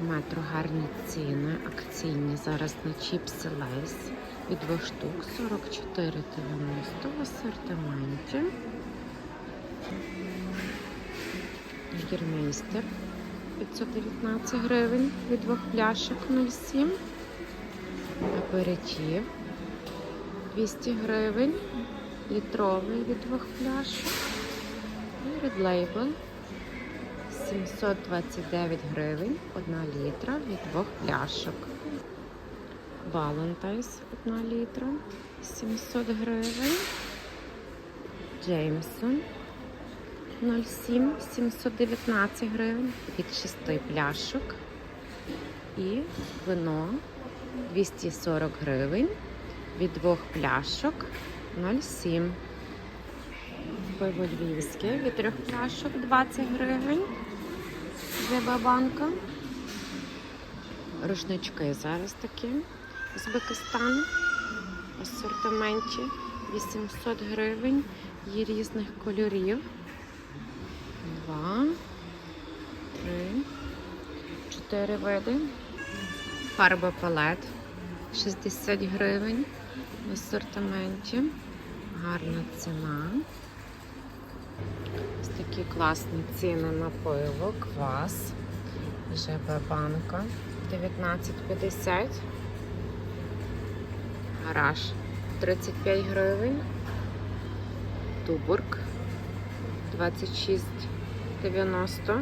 Метро гарні ціни, акційні зараз на чіпси Лейс від двох штук 44,90 в асортименті. Гірмейстер 519 гривень від двох пляшок 0,7. Аперитів 200 гривень. Літровий від двох пляшок. І Red Label 729 гривень, 1 літра від двох пляшок. Valentine's 1 літра 700 гривень. Джеймсон 07 719 гривень від 6 пляшок. І вино 240 гривень від двох пляшок 0,7. Пиво львівське від трьох пляшок 20 гривень. Зиба банка. Рушнички зараз такі. Узбекистан асортименті 800 гривень. Є різних кольорів. Два, три, чотири види. Фарба палет 60 гривень в асортименті. Гарна ціна. Ось такі класні ціни на пиво, квас, ЖБ банка 19,50. Гараж 35 гривень. Тубург 26,90.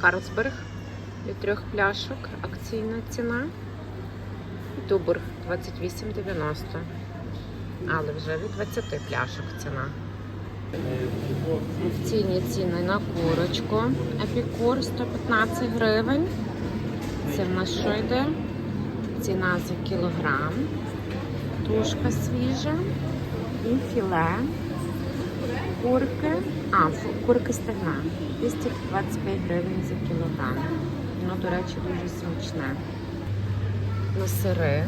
Карлсберг від трьох пляшок. Акційна ціна. Тубург 28,90. Але вже від 20 пляшок ціна. Акційні ціни на курочку. Епікур 115 гривень. Це в нас що йде? Ціна за кілограм. Тушка свіжа. І філе. Курки. А, курки стегна. 225 гривень за кілограм. Воно, до речі, дуже смачне. На сири.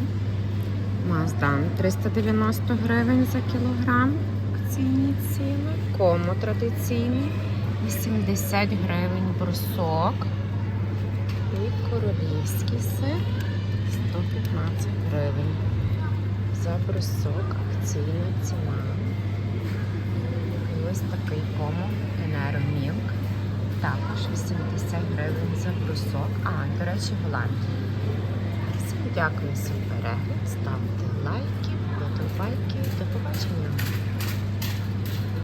Маздан 390 гривень за кілограм. Акційні ціни. Кому традиційний 80 гривень брусок. І королівський сир 115 гривень. За брусок акційна ціна. І ось такий кому Енеромілк. Також 80 гривень за брусок. А, до речі, Голландія. Всім дякую за перегляд. Ставте лайки, подобайки. До побачення.